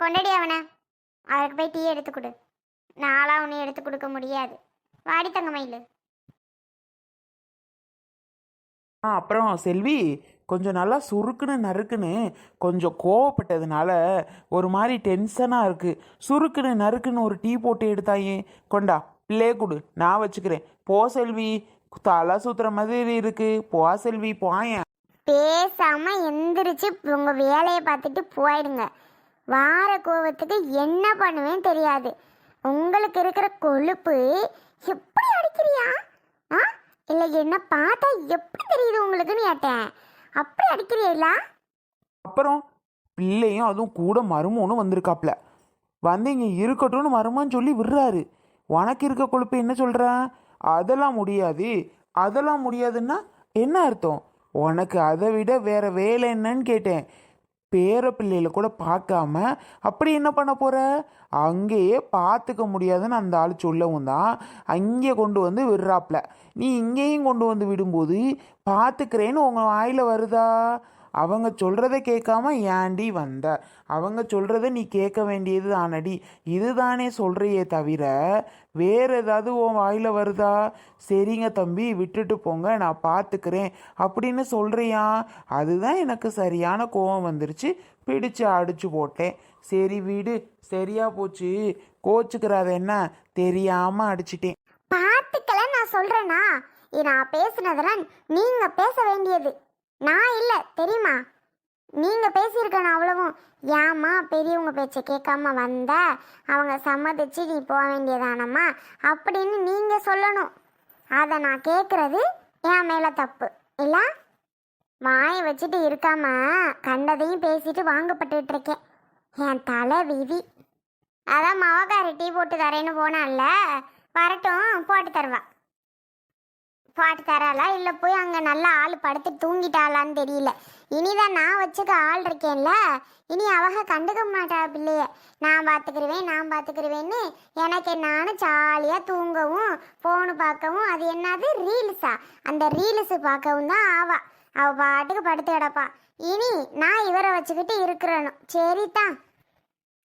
கொண்டடி அவனை. அவருக்கு போய் டீ எடுத்து கொடு. நாளாக ஒன்றும் எடுத்து கொடுக்க முடியாது. வாடி தங்க மயில் ஆ அப்புறம் செல்வி கொஞ்சம் நல்லா சுருக்குன்னு நறுக்குன்னு கொஞ்சம் கோவப்பட்டதுனால ஒரு மாதிரி டென்ஷனாக இருக்குது சுருக்குன்னு நறுக்குன்னு ஒரு டீ போட்டு எடுத்தாயே. கொண்டா பிள்ளையே கொடு. நான் வச்சுக்கிறேன். போ செல்வி. தலை சுத்துற மாதிரி இருக்கு. போ செல்வி போயேன் பேசாம எந்திரிச்சு உங்க வேலையை பார்த்துட்டு போயிடுங்க. வார கோவத்துக்கு என்ன பண்ணுவேன்னு தெரியாது. உங்களுக்கு இருக்கிற கொழுப்பு எப்படி அடிக்கிறியா? ஆ? இல்லை என்ன பார்த்தா எப்படி தெரியுது உங்களுக்குன்னு கேட்டேன். அப்படி அடிக்கிறியா அப்புறம் பிள்ளையும் அதுவும் கூட மருமனும் வந்திருக்காப்ல. வந்து இங்கே இருக்கட்டும்னு மருமான்னு சொல்லி விடுறாரு. உனக்கு இருக்க கொழுப்பு என்ன சொல்கிற அதெல்லாம் முடியாது. அதெல்லாம் முடியாதுன்னா என்ன அர்த்தம்? உனக்கு அதை விட வேற வேலை என்னன்னு கேட்டேன். பேர பிள்ளையில கூட பார்க்காம அப்படி என்ன பண்ண போற? அங்கேயே பார்த்துக்க முடியாதுன்னு அந்த ஆள் சொல்லவும் தான் அங்கே கொண்டு வந்து விடுறாப்ல நீ இங்கேயும் கொண்டு வந்து விடும்போது பார்த்துக்கிறேன்னு உங்கள் வாயில் வருதா? அவங்க சொல்கிறத கேட்காம ஏன்டி வந்த? அவங்க சொல்கிறத நீ கேட்க வேண்டியது தானடி இதுதானே சொல்கிறியே தவிர வேறு ஏதாவது உன் வாயில் வருதா? சரிங்க தம்பி விட்டுட்டு போங்க நான் பார்த்துக்கிறேன் அப்படின்னு சொல்கிறியா அதுதான் எனக்கு சரியான கோபம் வந்துருச்சு. பிடிச்சு அடிச்சு போட்டேன். சரி வீடு சரியா போச்சு. கோச்சுக்கிறாத என்ன? தெரியாமல் அடிச்சிட்டேன். பார்த்துக்கல நான் சொல்கிறேன்னா நான் பேசுனதெல்லாம் நீங்கள் பேச வேண்டியது. நான் இல்லை தெரியுமா? நீங்கள் பேசியிருக்கணும் அவ்வளவும். ஏம்மா பெரியவங்க பேச்சை கேட்காம வந்த? அவங்க சம்மதிச்சு நீ போக வேண்டியதானம்மா? அப்படின்னு நீங்கள் சொல்லணும். அதை நான் கேட்குறது என் மேலே தப்பு. இல்லை? வாயை வச்சுட்டு இருக்காம கண்டதையும் பேசிட்டு வாங்கப்பட்டு இருக்கேன். என் தலை விதி. அதான் மவக்காரி டீ போட்டு தரேன்னு போனான்ல. வரட்டும் போட்டு தருவா. பாட்டு தராளா? இல்லை போய் அங்கே நல்லா ஆள் படுத்து தூங்கிட்டாளான்னு தெரியல. இனிதான் நான் வச்சுக்க ஆள் இருக்கேன்ல? இனி அவக கண்டுக்க மாட்டா பிள்ளைய. நான் பார்த்துக்கிருவேன் நான் பார்த்துக்கிருவேன்னு எனக்கு நானும் ஜாலியாக தூங்கவும் ஃபோனு பார்க்கவும் அது என்னது? ரீல்ஸா அந்த ரீல்ஸு பார்க்கவும் தான் ஆவா. அவள் பாட்டுக்கு படுத்து கிடப்பா. இனி நான் இவரை வச்சுக்கிட்டு இருக்கிறணும். சரிதான்.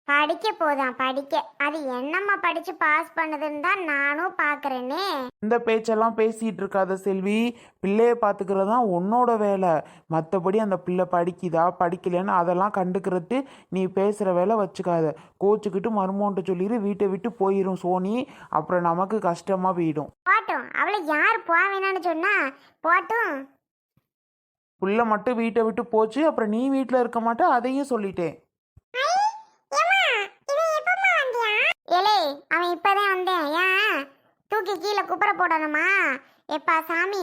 படிக்க போதான் படிக்க. அது என்னம்மா படிச்சு பாஸ் பண்ணதுன்னு தான் நானும் பார்க்குறேனே இந்த பேச்செல்லாம் பேசிகிட்டு இருக்காத செல்வி. பிள்ளைய பார்த்துக்கிறது தான் உன்னோட வேலை. மற்றபடி அந்த பிள்ளை படிக்குதா படிக்கலைன்னு அதெல்லாம் கண்டுக்கிறது நீ பேசுகிற வேலை வச்சுக்காத. கோச்சுக்கிட்டு மருமோன்ட்டு சொல்லிடு வீட்டை விட்டு போயிடும் சோனி. அப்புறம் நமக்கு கஷ்டமாக போயிடும். போட்டும். அவளை யார் போக வேணான்னு சொன்னா? போட்டும். புள்ள மட்டும் வீட்டை விட்டு போச்சு அப்புறம் நீ வீட்டில் இருக்க மாட்டே அதையும் சொல்லிட்டேன் ஏலே அவன் இப்போதான் வந்தேன். ஏன் தூக்கி கீழே குப்புற போடணுமா? எப்பா சாமி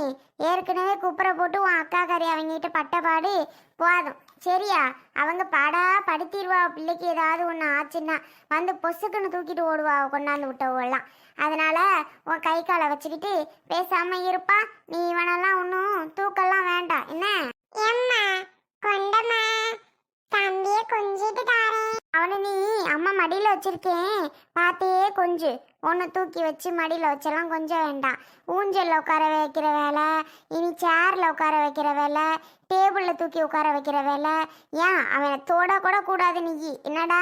ஏற்கனவே குப்புற போட்டு உன் அக்கா கறி அவங்ககிட்ட பட்டபாடு போதும். சரியா அவங்க பாடா படுத்திடுவா பிள்ளைக்கு ஏதாவது ஒன்று ஆச்சுன்னா வந்து பொசுக்குன்னு தூக்கிட்டு ஓடுவா கொண்டாந்து விட்டவெல்லாம். அதனால உன் கை காலை வச்சுக்கிட்டு பேசாம இருப்பா. நீ இவனெல்லாம் ஒன்றும் தூக்கெல்லாம் வேண்டாம். என்ன? எம்மா கொண்டம்மா தம்பிய கொஞ்சிட்டு தாரேன். அவனை நீ அம்மா மடியில் வச்சிருக்கேன் பார்த்தே கொஞ்சு. ஒன்று தூக்கி வச்சு மடியில் வச்செல்லாம் கொஞ்சம் வேண்டாம். ஊஞ்சலில் உட்கார வைக்கிற வேலை இனி சேரில் உட்கார வைக்கிற வேலை டேபிளில் தூக்கி உட்கார வைக்கிற வேலை. ஏன்? அவனை தொட கூட கூடாது நீ. என்னடா?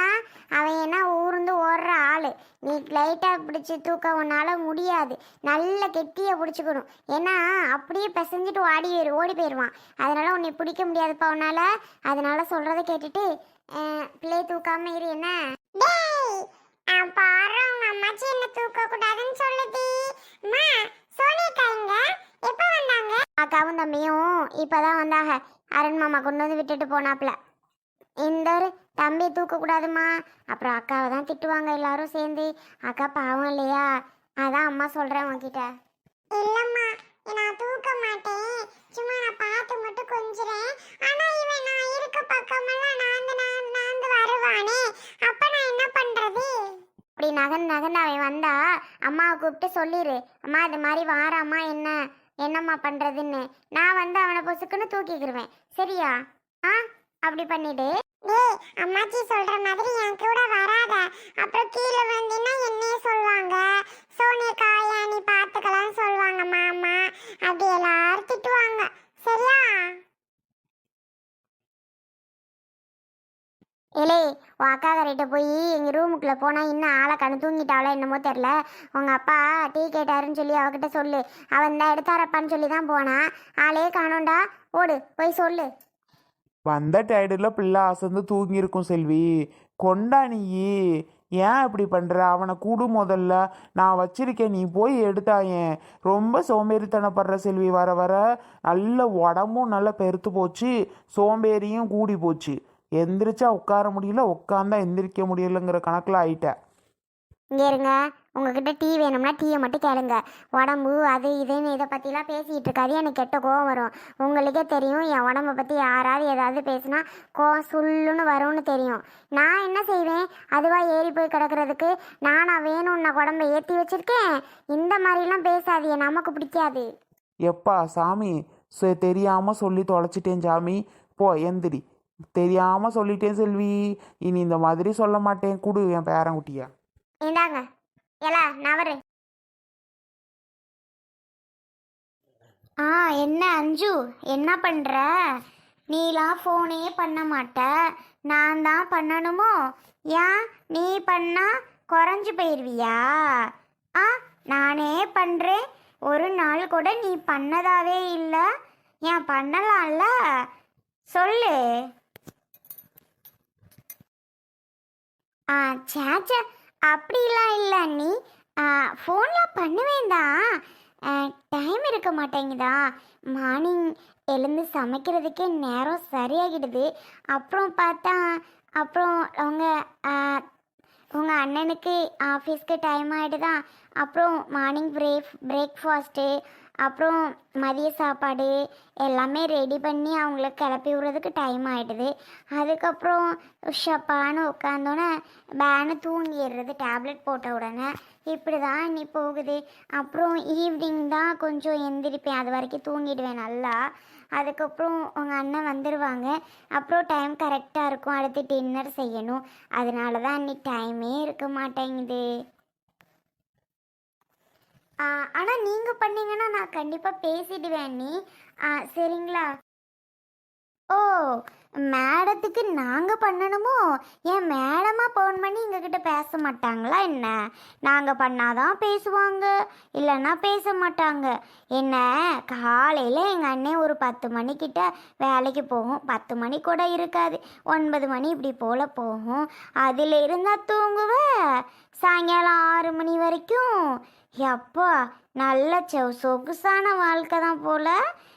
அவன் என்ன ஊர்ந்து ஓடுற ஆள். நீ லைட்டாக பிடிச்சி தூக்க உன்னால் முடியாது. நல்ல கெட்டியை பிடிச்சிக்கணும். ஏன்னா அப்படியே பிசைஞ்சிட்டு ஓடி ஓடி போயிடுவான் அதனால் உன்னை பிடிக்க முடியாதுப்பா உன்னால். அதனால் சொல்கிறத கேட்டுட்டு பிள்ளை பிள்ளைய தூக்காம இரு என்ன? பாரு அம்மாச்சி என்ன தூக்க கூடாதுன்னு சொல்லுது. அம்மா சோனியக்கா இங்க எப்ப வந்தாங்க? அக்காவும் தம்பியும் இப்பதான் வந்தாங்க. அருண் மாமா கொண்டு வந்து விட்டுட்டு போனாப்ல இந்த ஒரு தம்பி தூக்க கூடாதுமா அப்புறம் அக்காவை தான் திட்டுவாங்க எல்லாரும் சேர்ந்து. அக்கா பாவம் இல்லையா? அதான் அம்மா சொல்றேன் உன்கிட்ட. இல்லம்மா நான் தூக்க மாட்டேன் சும்மா நான் பார்த்து மட்டும் கொஞ்சுறேன். ஆனா இவன் நான் இருக்க பக்கமெல்லாம் நாந்து நான் நாந்து வருவானே. அப்ப நான் என்ன பண்றது? அப்படி நகன் நகன் அவன் வந்தா அம்மாவை கூப்பிட்டு சொல்லிடு அம்மா இது மாதிரி வாராம்மா என்ன என்னம்மா பண்றதுன்னு. நான் வந்து அவனை பொசுக்குன்னு தூக்கிக்கிருவேன். சரியா? ஆ அப்படி பண்ணிடு. டேய் அம்மாச்சி சொல்ற மாதிரி என் கூட வராத. அப்புறம் கீழே வந்தீங்கன்னா என்னையே சொல்லுவாங்க. சோனியக்கா ஏன் நீ பார்த்துக்கலாம்னு சொல்லுவாங்க மாமா. அப்படி எல்லாரும் திட்டுவாங்க. சரியா? இலே உன் அக்கா இடத்துக்காரிட்ட போய் எங்கள் ரூமுக்குள்ளே போனால் இன்னும் ஆளை கண்ணு தூங்கிட்டாளோ என்னமோ தெரில. உங்கள் அப்பா டீ கேட்டாருன்னு சொல்லி அவகிட்ட சொல்லு. அவன் தான் எடுத்தாரப்பான்னு சொல்லி தான் போனான் ஆளே காணோண்டா ஓடு போய் சொல்லு. வந்த டயர்டில் பிள்ளை அசந்து தூங்கியிருக்கும் செல்வி. கொண்டா நீ ஏன் இப்படி பண்ணுற அவனை கூடு முதல்ல. நான் வச்சிருக்கேன். நீ போய் எடுத்தாயேன் ரொம்ப சோம்பேறித்தனப்படுற செல்வி வர வர நல்ல உடம்பும் நல்லா பெருத்து போச்சு. சோம்பேறியும் கூடி போச்சு. எந்திரிச்சா உட்கார முடியல உட்காந்தா எந்திரிக்க முடியலங்கிற கணக்கில் ஆயிட்டேன் இங்கே இருங்க. உங்ககிட்ட டீ வேணும்னா டீயை மட்டும் கேளுங்க. உடம்பு அது இதுன்னு இதை பற்றிலாம் பேசிகிட்டு இருக்காது எனக்கு கெட்ட கோவம் வரும். உங்களுக்கே தெரியும். என் உடம்ப பற்றி யாராவது ஏதாவது பேசுனா கோவம் சுள்ளுன்னு வரும்னு தெரியும். நான் என்ன செய்வேன்? அதுவாக ஏறி போய் கிடக்கிறதுக்கு நானா வேணும்னா உடம்ப ஏற்றி வச்சிருக்கேன். இந்த மாதிரிலாம் பேசாதீங்க. நமக்கு பிடிக்காது. எப்பா சாமி சே தெரியாமல் சொல்லி தொலைச்சிட்டேன் சாமி. போ எந்திரி. தெரியாமல் சொல்லிட்டேன் செல்வி. இனி இந்த மாதிரி சொல்ல மாட்டேன். குடு என் பேரங்குட்டியா இந்தாங்க. எலா நவரு ஆ என்ன அஞ்சு? என்ன பண்ணுற நீலாம் ஃபோனே பண்ண மாட்ட. நான் தான் பண்ணணுமோ? ஏன்? நீ பண்ணா குறைஞ்சு போயிடுவியா ஆ நானே பண்ணுறேன் ஒரு நாள் கூட நீ பண்ணதாவே இல்லை. ஏன் பண்ணலாம்ல? சொல்லு. ஆ சேச்சே அப்படிலாம் இல்லை நீ ஃபோனில் பண்ணுவேன் தான். டைம் இருக்க மாட்டேங்குதா? மார்னிங் எழுந்து சமைக்கிறதுக்கே நேரம் சரியாகிடுது. அப்புறம் பார்த்தா அப்புறம் அவங்க உங்கள் அண்ணனுக்கு ஆஃபீஸ்க்கு டைம் ஆகிடுதா அப்புறம் மார்னிங் பிரேக் பிரேக்ஃபாஸ்ட்டு அப்புறம் மதிய சாப்பாடு எல்லாமே ரெடி பண்ணி அவங்கள கிளப்பி விடுறதுக்கு டைம் ஆகிடுது அதுக்கப்புறம் ஷப்பான்னு உட்காந்தோன்னே பேனு தூங்கிடுறது டேப்லெட் போட்ட உடனே இப்படி தான் நீ போகுது. அப்புறம் ஈவினிங் தான் கொஞ்சம் எந்திரிப்பேன் அது வரைக்கும் தூங்கிடுவேன் நல்லா. அதுக்கப்புறம் உங்கள் அண்ணன் வந்துடுவாங்க அப்புறம் டைம் கரெக்டாக இருக்கும். அடுத்து டின்னர் செய்யணும். அதனால தான் இன்னைக்கு டைமே இருக்க மாட்டேங்குது. ஆனால் நீங்கள் பண்ணீங்கன்னா நான் கண்டிப்பாக பேசிடுவேன் நீ ஆ, சரிங்களா? ஓ மேடத்துக்கு நாங்கள் பண்ணணுமோ? ஏன் மேடமாக ஃபோன் பண்ணி எங்ககிட்ட பேச மாட்டாங்களா என்ன? நாங்கள் பண்ணாதான் பேசுவாங்க இல்லைன்னா பேச மாட்டாங்க. என்ன காலையில் எங்கள் அண்ணன் ஒரு பத்து மணிக்கிட்ட வேலைக்கு போகும். பத்து மணி கூட இருக்காது. ஒன்பது மணி இப்படி போல் போகும். அதில் இருந்தால் தூங்குவேன் சாயங்காலம் ஆறு மணி வரைக்கும். எப்பா நல்ல சொ- சொகுசான வாழ்க்கை தான் போல.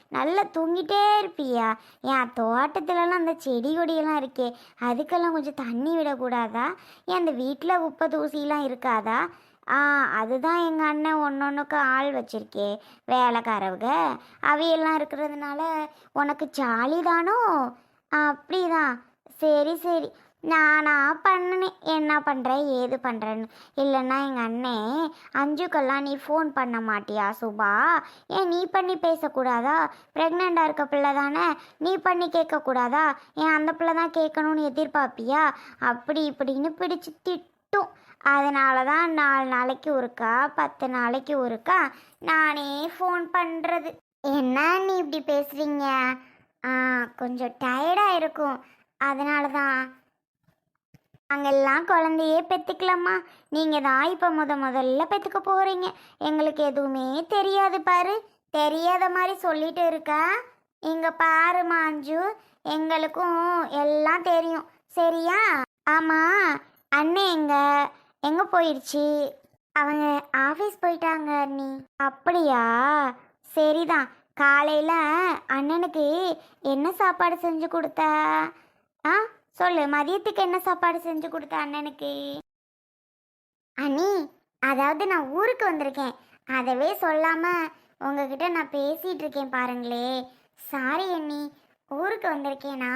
நல்லா தூங்கிட்டே இருப்பியா? என் தோட்டத்துலலாம் அந்த செடி கொடியெல்லாம் இருக்கே அதுக்கெல்லாம் கொஞ்சம் தண்ணி விடக்கூடாதா? ஏன் அந்த வீட்டில் உப்பை தூசிலாம் இருக்காதா? ஆ அதுதான் எங்கள் அண்ணன் ஒன்றொன்றுக்கு ஆள் வச்சிருக்கே வேலைக்காரவங்க அவையெல்லாம் இருக்கிறதுனால உனக்கு ஜாலி தானோ அப்படிதான். சரி சரி. நானா பண்ணினேன். என்ன பண்ணுற ஏது பண்ணுறேன்னு இல்லைன்னா எங்கள் அண்ணே அஞ்சுக்கெல்லாம் நீ ஃபோன் பண்ண மாட்டியா சுபா? ஏன் நீ பண்ணி பேசக்கூடாதா? ப்ரெக்னெண்ட்டாக இருக்க பிள்ளை தானே? நீ பண்ணி கேட்கக்கூடாதா? ஏன் அந்த பிள்ளை தான் கேட்கணும்னு எதிர்பார்ப்பியா? அப்படி இப்படின்னு பிடிச்சு திட்டும். அதனால தான் நாலு நாளைக்கு ஒருக்கா பத்து நாளைக்கு ஒருக்கா நானே ஃபோன் பண்ணுறது என்ன நீ இப்படி பேசுகிறீங்க ஆ கொஞ்சம் டயர்டாக இருக்கும். அதனால தான். அங்கெல்லாம் குழந்தையே பெற்றுக்கலாமா நீங்கள் தான் இப்போ முத முதல்ல பெற்றுக்க போகிறீங்க எங்களுக்கு எதுவுமே தெரியாது பாரு. தெரியாத மாதிரி சொல்லிட்டு இருக்கா? இங்கே பாரு மாஞ்சு எங்களுக்கும் எல்லாம் தெரியும். சரியா? ஆமாம் அண்ணன் எங்க? எங்கே போயிடுச்சு அவங்க ஆஃபீஸ் போயிட்டாங்க நீ அப்படியா? சரிதான். காலையில் அண்ணனுக்கு என்ன சாப்பாடு செஞ்சு கொடுத்த? ஆ? சொல்லு மதியத்துக்கு என்ன சாப்பாடு செஞ்சு கொடுத்த அண்ணனுக்கு? அண்ணி அதாவது நான் ஊருக்கு வந்திருக்கேன். அதவே சொல்லாம உங்ககிட்ட நான் பேசிட்டு இருக்கேன் பாருங்களே. சாரி அண்ணி ஊருக்கு வந்திருக்கேனா?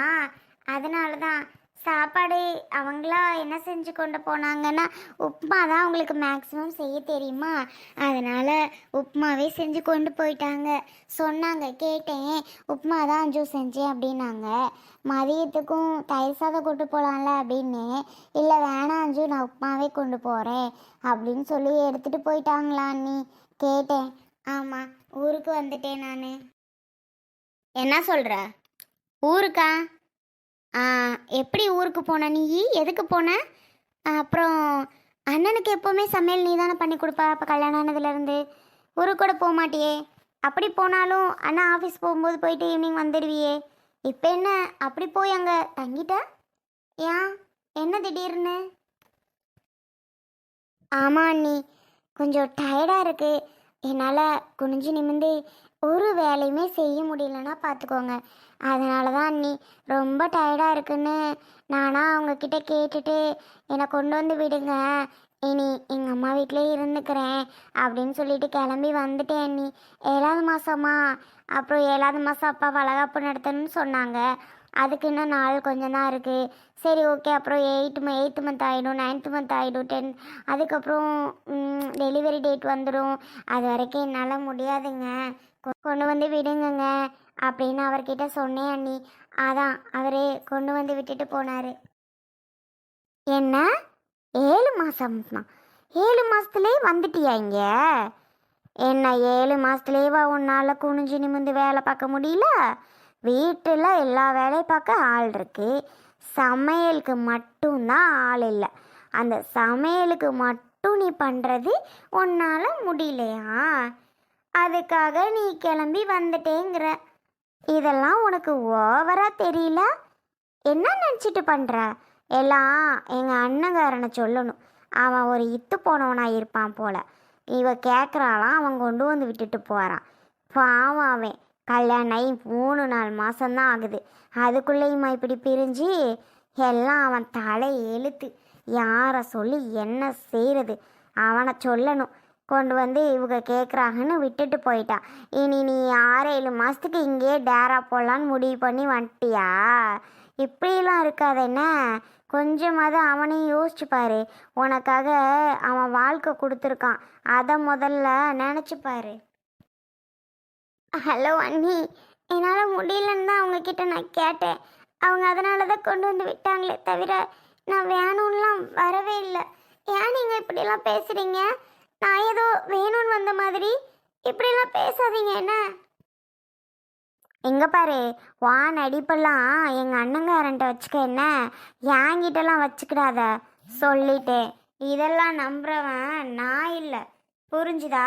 அதனால தான் சாப்பாடு அவங்களா என்ன செஞ்சு கொண்டு போனாங்கன்னா உப்புமா தான் அவங்களுக்கு மேக்ஸிமம் செய்ய தெரியுமா? அதனால் உப்புமாவே செஞ்சு கொண்டு போயிட்டாங்க. சொன்னாங்க கேட்டேன் உப்புமா தான் அஞ்சு செஞ்சேன் அப்படின்னாங்க. மதியத்துக்கும் தயிர் சாதம் கொண்டு போகலாம்ல அப்படின்னு. இல்லை வேணாம் அஞ்சு நான் உப்புமாவே கொண்டு போகிறேன் அப்படின்னு சொல்லி எடுத்துகிட்டு போயிட்டாங்களா கேட்டேன். ஆமாம் ஊருக்கு வந்துட்டேன் நான். என்ன சொல்கிற ஊருக்கா? எப்படி ஊருக்கு போன நீ? எதுக்கு போன? அப்புறம் அண்ணனுக்கு எப்போவுமே சமையல் நீ தானே பண்ணி கொடுப்பா இப்போ கல்யாணம் ஆனதுலேருந்து. ஊருக்கு கூட போக மாட்டியே. அப்படி போனாலும் அண்ணா ஆஃபீஸ் போகும்போது போயிட்டு ஈவினிங் வந்துடுவியே. இப்போ என்ன? அப்படி போய் அங்கே தங்கிட்ட? ஏன்? என்ன திடீர்னு? ஆமாம் அண்ணி கொஞ்சம் டயர்டாக இருக்குது என்னால் குனிஞ்சு நிமிந்து ஒரு வேலையுமே செய்ய முடியலன்னா பார்த்துக்கோங்க அதனால தான் அண்ணி ரொம்ப டயர்டாக இருக்குன்னு நானாக அவங்கக்கிட்ட கேட்டுட்டு என்னை கொண்டு வந்து விடுங்க. இனி எங்கள் அம்மா வீட்டிலே இருந்துக்கிறேன். அப்படின்னு சொல்லிட்டு கிளம்பி வந்துட்டேன் அண்ணி ஏழாவது மாதமா அப்புறம் ஏழாவது மாதம் அப்பா வளகாப்பு நடத்தணும்னு சொன்னாங்க. அதுக்கு இன்னும் நாள் கொஞ்சம் தான் இருக்குது சரி ஓகே அப்புறம் எயிட் எயித்து மந்த் ஆகிடும் நைன்த்து மந்த் ஆகிடும் டென் அதுக்கப்புறம் டெலிவரி டேட் வந்துடும் அது வரைக்கும் என்னால் முடியாதுங்க. கொண்டு வந்து விடுங்கங்க. அப்படின்னு அவர்கிட்ட சொன்னேன் அண்ணி. அதான் அவரே கொண்டு வந்து விட்டுட்டு போனார். என்ன? ஏழு மாதம்மா ஏழு மாதத்துலேயே வந்துட்டியா இங்கே? என்ன ஏழு மாதத்துலேயேவா உன்னால் குனிஞ்சு நிமிந்து வேலை பார்க்க முடியல? வீட்டில் எல்லா வேலையும் பார்க்க ஆள் இருக்கு. சமையலுக்கு மட்டும்தான் ஆள் இல்லை. அந்த சமையலுக்கு மட்டும் நீ பண்ணுறது உன்னால் முடியலையா? அதுக்காக நீ கிளம்பி வந்துட்டேங்கிற. இதெல்லாம் உனக்கு ஓவராக தெரியல? என்ன நினச்சிட்டு பண்ணுற எல்லாம் எங்கள் அண்ணங்காரனை சொல்லணும். அவன் ஒரு இத்து போனவனாக இருப்பான் போல். இவ கேட்குறாளாம் அவன் கொண்டு வந்து விட்டுட்டு போகிறான் பாவம் அவன். கல்யாணம் ஆகி மூணு நாலு மாதம்தான் ஆகுது. அதுக்குள்ளேயுமா இப்படி பிரிஞ்சு? எல்லாம் அவன் தலை எழுத்து. யாரை சொல்லி என்ன செய்கிறது அவனை சொல்லணும். கொண்டு வந்து இவங்க கேட்குறாங்கன்னு விட்டுட்டு போயிட்டான் இனி நீ ஆறு ஏழு மாதத்துக்கு இங்கேயே டேரா போடலான்னு முடிவு பண்ணி வந்துட்டியா? இப்படிலாம் இருக்காது என்ன? கொஞ்சமாவது அவனையும் யோசிச்சு பாரு. உனக்காக அவன் வாழ்க்கை கொடுத்துருக்கான். அதை முதல்ல நினச்சி பாரு. ஹலோ அண்ணி. என்னால் முடியலன்னு தான் அவங்கக்கிட்ட நான் கேட்டேன். அவங்க அதனால தான் கொண்டு வந்து விட்டாங்களே தவிர நான் வேணும்லாம் வரவே இல்லை. ஏன் நீங்கள் இப்படிலாம் பேசுகிறீங்க நான் ஏதோ வேணும்னு வந்த மாதிரி. இப்படிலாம் பேசாதீங்க என்ன? எங்க பாரு வான் அடிப்பெல்லாம் எங்கள் அண்ணங்காரன்ட்ட வச்சுக்க என்ன? என்கிட்டலாம் வச்சுக்கிடாத. சொல்லிட்டேன். இதெல்லாம் நம்புறவன் நான் இல்லை. புரிஞ்சுதா?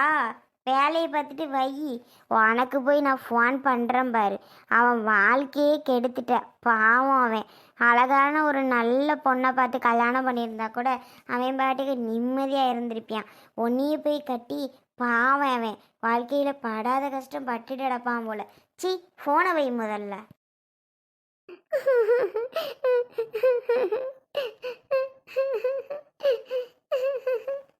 வேலையை பார்த்துட்டு வை. உனக்கு போய் நான் ஃபோன் பண்ணுறேன் பாரு. அவன் வாழ்க்கையே கெடுத்துட்ட. பாவம் அவன். அழகான ஒரு நல்ல பொண்ணை பார்த்து கல்யாணம் பண்ணியிருந்தா கூட அவன் பாட்டுக்கு நிம்மதியாக இருந்திருப்பியான் உன்னையே போய் கட்டி பாவம் அவன். வாழ்க்கையில் படாத கஷ்டம் பட்டுட்டு கிடப்பான் போல. சி ஃபோனை வை முதல்ல.